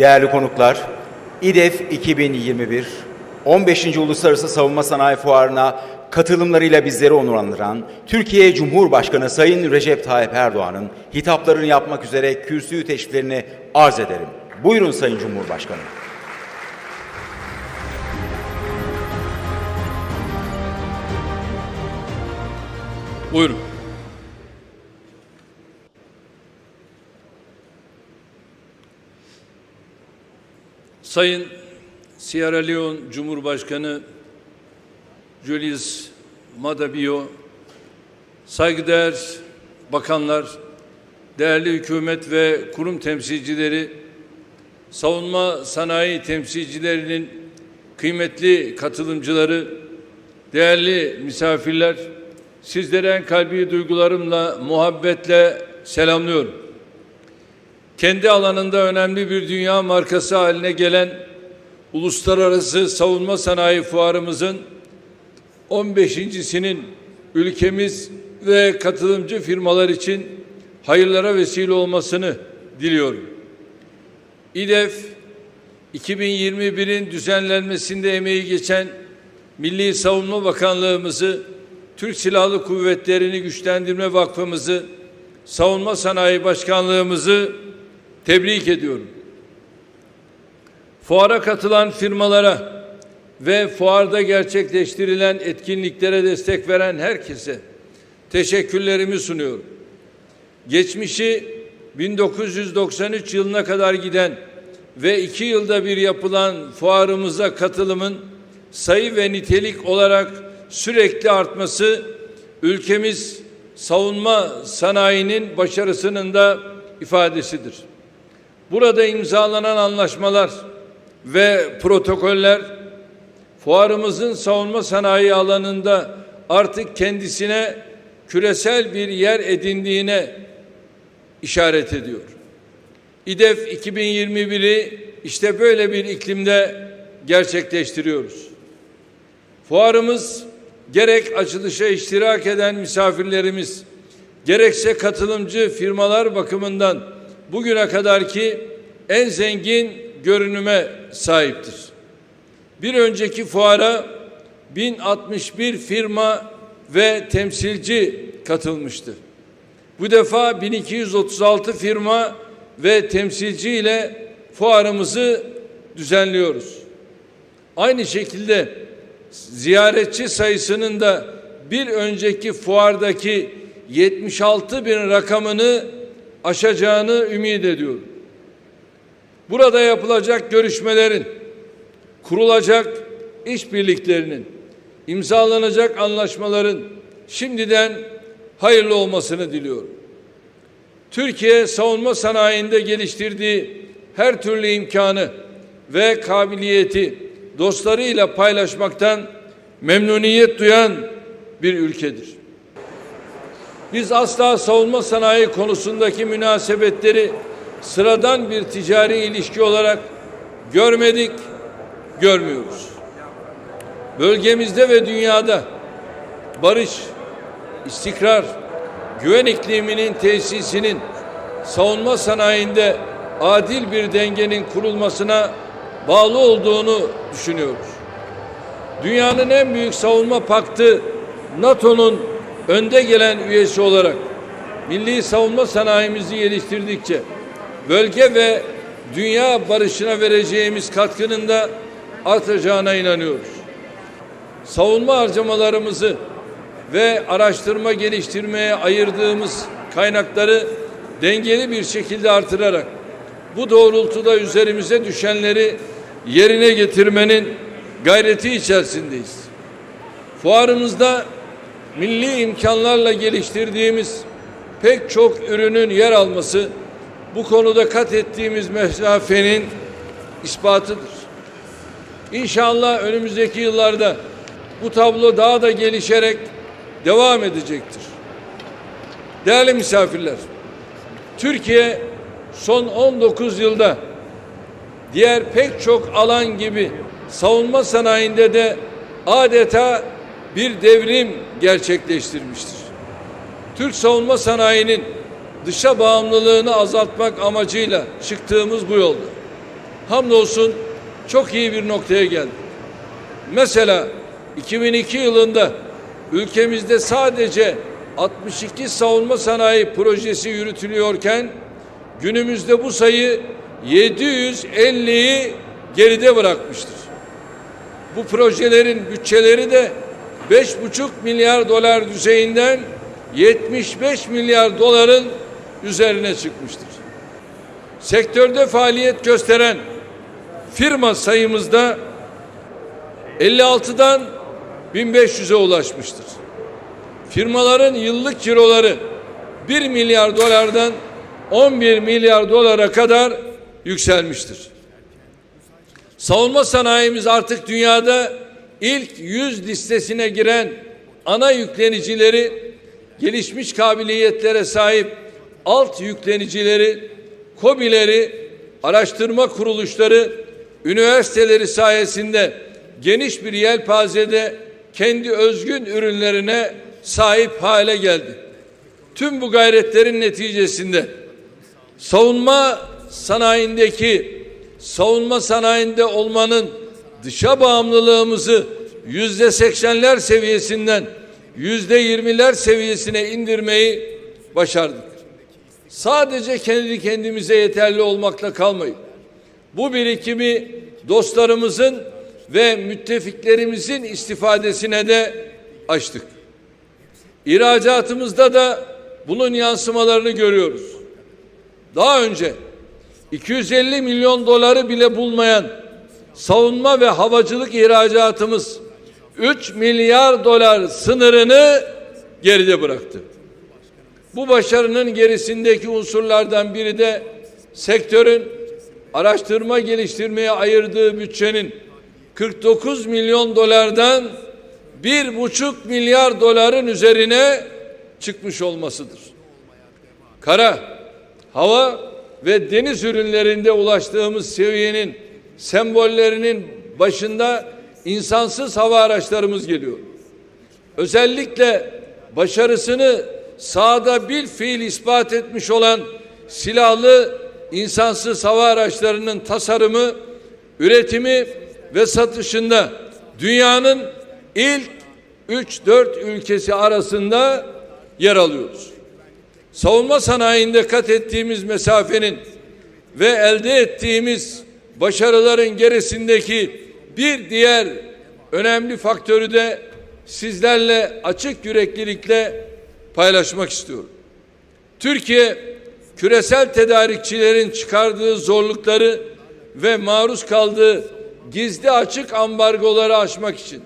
Değerli konuklar, İDEF 2021 15. Uluslararası Savunma Sanayi Fuarı'na katılımlarıyla bizleri onurlandıran Türkiye Cumhurbaşkanı Sayın Recep Tayyip Erdoğan'ın hitaplarını yapmak üzere kürsüyü teşriflerini arz ederim. Buyurun Sayın Cumhurbaşkanım. Buyurun. Sayın Sierra Leone Cumhurbaşkanı Julius Maada Bio, saygıdeğer bakanlar, değerli hükümet ve kurum temsilcileri, savunma sanayi temsilcilerinin kıymetli katılımcıları, değerli misafirler, sizlere en kalbi duygularımla, muhabbetle selamlıyorum. Kendi alanında önemli bir dünya markası haline gelen Uluslararası Savunma Sanayi Fuarımızın 15.sinin ülkemiz ve katılımcı firmalar için hayırlara vesile olmasını diliyorum. İDEF 2021'in düzenlenmesinde emeği geçen Milli Savunma Bakanlığımızı, Türk Silahlı Kuvvetleri'ni güçlendirme vakfımızı, Savunma Sanayi Başkanlığımızı tebrik ediyorum. Fuara katılan firmalara ve fuarda gerçekleştirilen etkinliklere destek veren herkese teşekkürlerimi sunuyorum. Geçmişi 1993 yılına kadar giden ve iki yılda bir yapılan fuarımıza katılımın sayı ve nitelik olarak sürekli artması ülkemiz savunma sanayinin başarısının da ifadesidir. Burada imzalanan anlaşmalar ve protokoller fuarımızın savunma sanayi alanında artık kendisine küresel bir yer edindiğine işaret ediyor. İDEF 2021'i işte böyle bir iklimde gerçekleştiriyoruz. Fuarımız gerek açılışa iştirak eden misafirlerimiz, gerekse katılımcı firmalar bakımından bugüne kadarki en zengin görünüme sahiptir. Bir önceki fuara 1061 firma ve temsilci katılmıştı. Bu defa 1236 firma ve temsilci ile fuarımızı düzenliyoruz. Aynı şekilde ziyaretçi sayısının da bir önceki fuardaki 76 bin rakamını aşacağını ümit ediyorum. Burada yapılacak görüşmelerin, kurulacak işbirliklerinin, imzalanacak anlaşmaların şimdiden hayırlı olmasını diliyorum. Türkiye savunma sanayinde geliştirdiği her türlü imkanı ve kabiliyeti dostlarıyla paylaşmaktan memnuniyet duyan bir ülkedir. Biz asla savunma sanayi konusundaki münasebetleri sıradan bir ticari ilişki olarak görmedik, görmüyoruz. Bölgemizde ve dünyada barış, istikrar, güven ikliminin tesisinin savunma sanayinde adil bir dengenin kurulmasına bağlı olduğunu düşünüyoruz. Dünyanın en büyük savunma paktı NATO'nun önde gelen üyesi olarak milli savunma sanayimizi geliştirdikçe bölge ve dünya barışına vereceğimiz katkının da artacağına inanıyoruz. Savunma harcamalarımızı ve araştırma geliştirmeye ayırdığımız kaynakları dengeli bir şekilde artırarak bu doğrultuda üzerimize düşenleri yerine getirmenin gayreti içerisindeyiz. Fuarımızda milli imkanlarla geliştirdiğimiz pek çok ürünün yer alması bu konuda kat ettiğimiz mesafenin ispatıdır. İnşallah önümüzdeki yıllarda bu tablo daha da gelişerek devam edecektir. Değerli misafirler, Türkiye son 19 yılda diğer pek çok alan gibi savunma sanayinde de adeta bir devrim gerçekleştirmiştir. Türk savunma sanayinin dışa bağımlılığını azaltmak amacıyla çıktığımız bu yolda. hamdolsun çok iyi bir noktaya geldik. Mesela 2002 yılında ülkemizde sadece 62 savunma sanayi projesi yürütülüyorken günümüzde bu sayı 750'yi geride bırakmıştır. Bu projelerin bütçeleri de 5,5 milyar dolar düzeyinden 75 milyar doların üzerine çıkmıştır. Sektörde faaliyet gösteren firma sayımızda 56'dan 1500'e ulaşmıştır. Firmaların yıllık ciroları 1 milyar dolardan 11 milyar dolara kadar yükselmiştir. Savunma sanayimiz artık dünyada ilk 100 listesine giren ana yüklenicileri, gelişmiş kabiliyetlere sahip alt yüklenicileri, KOBİ'leri, araştırma kuruluşları, üniversiteleri sayesinde geniş bir yelpazede kendi özgün ürünlerine sahip hale geldi. Tüm bu gayretlerin neticesinde savunma sanayindeki savunma sanayinde olmanın dışa bağımlılığımızı yüzde seksenler seviyesinden yüzde yirmiler seviyesine indirmeyi başardık. Sadece kendi kendimize yeterli olmakla kalmayıp bu birikimi dostlarımızın ve müttefiklerimizin istifadesine de açtık. İhracatımızda da bunun yansımalarını görüyoruz. Daha önce 250 milyon doları bile bulmayan savunma ve havacılık ihracatımız 3 milyar dolar sınırını geride bıraktı. Bu başarının gerisindeki unsurlardan biri de sektörün araştırma geliştirmeye ayırdığı bütçenin 49 milyon dolardan bir buçuk milyar doların üzerine çıkmış olmasıdır. Kara, hava ve deniz ürünlerinde ulaştığımız seviyenin sembollerinin başında insansız hava araçlarımız geliyor. Özellikle başarısını sahada bir fiil ispat etmiş olan silahlı insansız hava araçlarının tasarımı, üretimi ve satışında dünyanın ilk 3-4 ülkesi arasında yer alıyoruz. Savunma sanayinde kat ettiğimiz mesafenin ve elde ettiğimiz başarıların gerisindeki bir diğer önemli faktörü de sizlerle açık yüreklilikle paylaşmak istiyorum. Türkiye küresel tedarikçilerin çıkardığı zorlukları ve maruz kaldığı gizli açık ambargoları aşmak için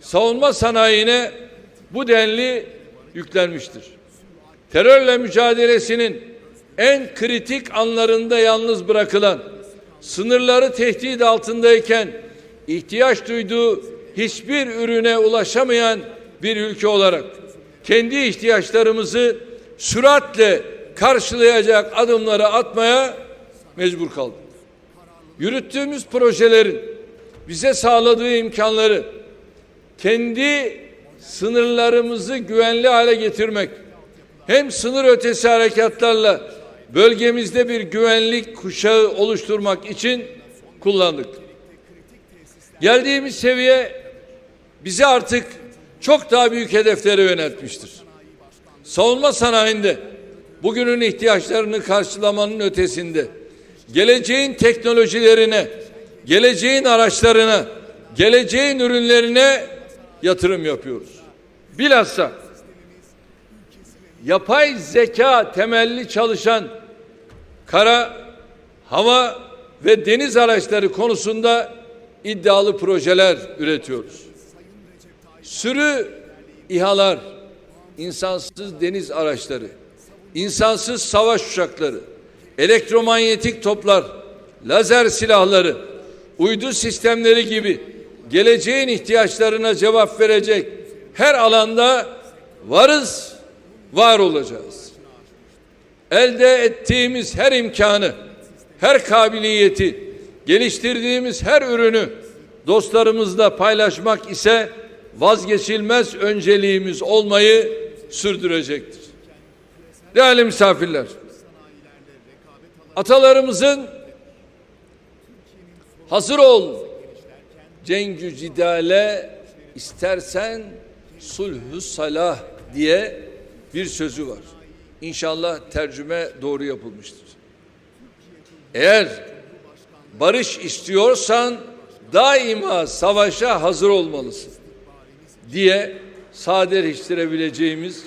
savunma sanayine bu denli yüklenmiştir. Terörle mücadelesinin en kritik anlarında yalnız bırakılan, sınırları tehdit altındayken ihtiyaç duyduğu hiçbir ürüne ulaşamayan bir ülke olarak kendi ihtiyaçlarımızı süratle karşılayacak adımları atmaya mecbur kaldık. Yürüttüğümüz projelerin bize sağladığı imkanları kendi sınırlarımızı güvenli hale getirmek hem sınır ötesi harekatlarla bölgemizde bir güvenlik kuşağı oluşturmak için kullandık. Geldiğimiz seviye bizi artık çok daha büyük hedeflere yöneltmiştir. Savunma sanayinde bugünün ihtiyaçlarını karşılamanın ötesinde geleceğin teknolojilerine, geleceğin araçlarına, geleceğin ürünlerine yatırım yapıyoruz. Bilhassa yapay zeka temelli çalışan kara, hava ve deniz araçları konusunda iddialı projeler üretiyoruz. Sürü İHA'lar, insansız deniz araçları, insansız savaş uçakları, elektromanyetik toplar, lazer silahları, uydu sistemleri gibi geleceğin ihtiyaçlarına cevap verecek her alanda varız, var olacağız. Elde ettiğimiz her imkanı, her kabiliyeti, geliştirdiğimiz her ürünü dostlarımızla paylaşmak ise vazgeçilmez önceliğimiz olmayı sürdürecektir. Değerli misafirler, atalarımızın hazır ol. Cengü cidale istersen sulhü salah diye bir sözü var. İnşallah tercüme doğru yapılmıştır. Eğer barış istiyorsan daima savaşa hazır olmalısın diye sadeleştirebileceğimiz